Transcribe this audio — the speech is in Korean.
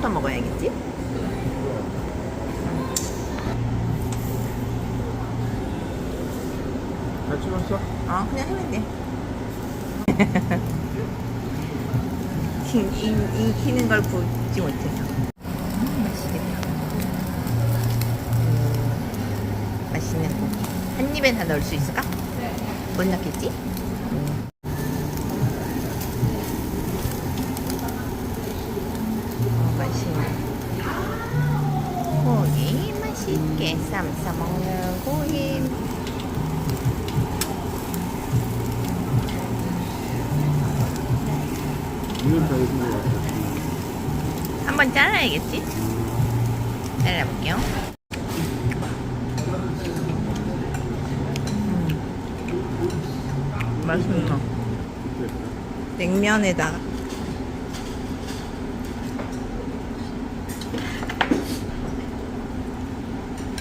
이거부터 먹어야겠지? 잘 찍었어? 어, 그냥 하면 돼. 이, 이, 익히는 걸 보지 못해서. 음, 맛있겠다. 음, 맛있는 고기. 한 입에 다 넣을 수 있을까? 못 넣겠지? 음. 어, 맛있네. 고기 맛있게 쌈 싸 먹는 고기. 한번 잘라야겠지? 잘라볼게요. 음. 맛있나? 냉면에다가